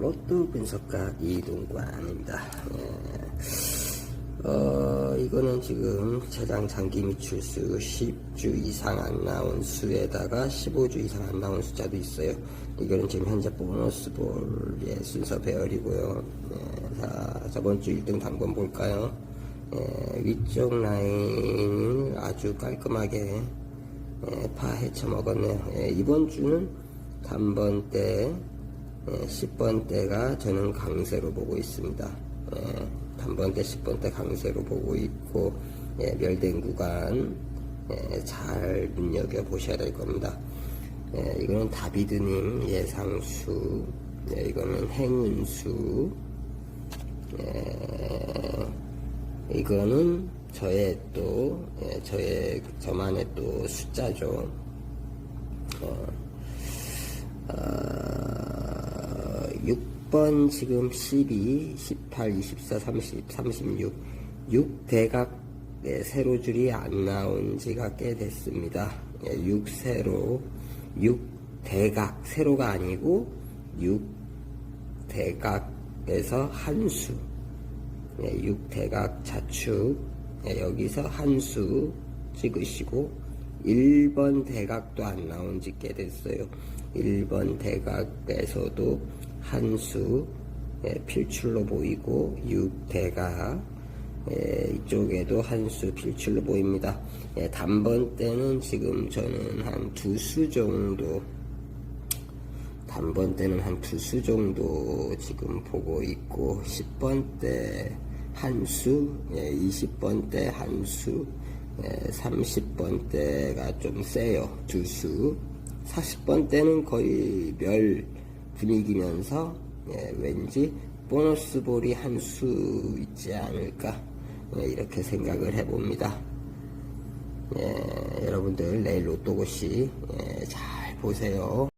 로또 분석가 이동관입니다. 예. 어, 이거는 지금 최장 장기 미출수 10주 이상 안 나온 수에다가 15주 이상 안 나온 숫자도 있어요. 이거는 지금 현재 보너스 볼의 순서 배열이고요. 예, 자, 저번 주 1등 단번 볼까요? 예, 위쪽 라인을 아주 깔끔하게 예, 파 헤쳐 먹었네요. 예, 이번 주는 단번대 예, 10번대가 저는 강세로 보고 있습니다. 예, 단번대 10번대 강세로 보고 있고 예, 멸된 구간 예, 잘 눈여겨 보셔야 될 겁니다. 예, 이거는 다비드님 예상수, 예, 이거는 행운수, 예, 이거는 저의 또 예, 저의 저만의 또 숫자죠. 어, 어, 6번 지금 12, 18, 24, 30, 36, 6대각 네, 세로줄이 안 나온 지가 꽤 됐습니다. 예, 6세로, 6대각, 세로가 아니고 6대각에서 한 수, 예, 6대각 자축, 예, 여기서 한수 찍으시고, 1번 대각도 안 나온 지 꽤 됐어요. 1번 대각에서도 한 수, 예, 필출로 보이고, 6대각, 예, 이쪽에도 한수 필출로 보입니다. 예, 단번 때는 지금 저는 한 두 수 정도, 단번 때는 한 두 수 정도 지금 보고 있고, 10번 때 한 수, 예, 20번 때 한 수, 예, 30번 때가 좀 세요. 두 수. 40번 때는 거의 멸 분위기면서, 예, 왠지 보너스 볼이 한 수 있지 않을까, 예, 이렇게 생각을 해봅니다. 예, 여러분들 내일 로또고시 예, 잘 보세요.